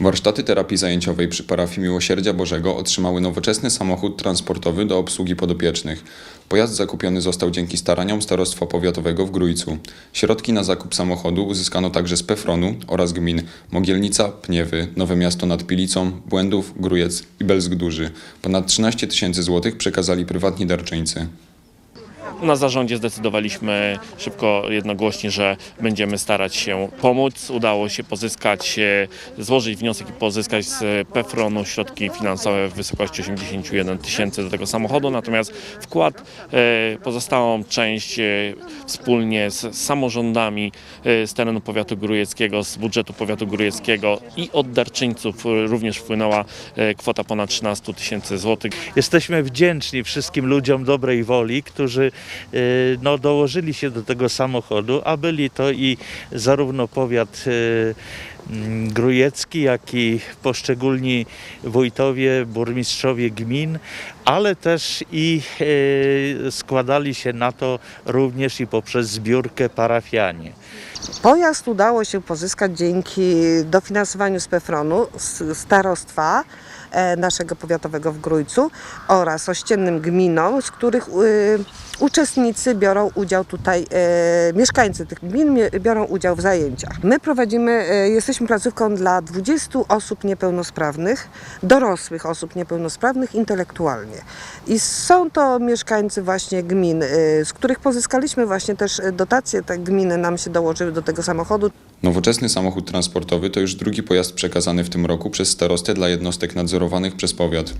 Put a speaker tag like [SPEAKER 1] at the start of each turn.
[SPEAKER 1] Warsztaty terapii zajęciowej przy parafii Miłosierdzia Bożego otrzymały nowoczesny samochód transportowy do obsługi podopiecznych. Pojazd zakupiony został dzięki staraniom Starostwa Powiatowego w Grójcu. Środki na zakup samochodu uzyskano także z Pefronu oraz gmin Mogielnica, Pniewy, Nowe Miasto nad Pilicą, Błędów, Grójec i Belzg Duży. Ponad 13 tysięcy złotych przekazali prywatni darczyńcy.
[SPEAKER 2] Na zarządzie zdecydowaliśmy szybko, jednogłośnie, że będziemy starać się pomóc. Udało się pozyskać, e, złożyć wniosek i pozyskać z Pefronu środki finansowe w wysokości 81 tysięcy do tego samochodu, natomiast wkład e, pozostałą część e, wspólnie z samorządami z terenu powiatu grójeckiego, z budżetu powiatu grójeckiego i od darczyńców również wpłynęła kwota ponad 13 tysięcy złotych.
[SPEAKER 3] Jesteśmy wdzięczni wszystkim ludziom dobrej woli, którzy no, dołożyli się do tego samochodu, a byli to i zarówno powiat y, mm, grujecki, jak i poszczególni wójtowie, burmistrzowie gmin, ale też i y, składali się na to również i poprzez zbiórkę parafianie.
[SPEAKER 4] Pojazd udało się pozyskać dzięki dofinansowaniu z PEFRON-u, z starostwa naszego powiatowego w Grójcu oraz ościennym gminom, z których y, uczestnicy biorą udział tutaj, e, mieszkańcy tych gmin biorą udział w zajęciach. My prowadzimy, e, jesteśmy placówką dla 20 osób niepełnosprawnych, dorosłych osób niepełnosprawnych intelektualnie. I są to mieszkańcy właśnie gmin, e, z których pozyskaliśmy właśnie też e, dotacje, te gminy nam się dołożyły do tego samochodu.
[SPEAKER 1] Nowoczesny samochód transportowy to już drugi pojazd przekazany w tym roku przez starostę dla jednostek nadzorowanych przez powiat.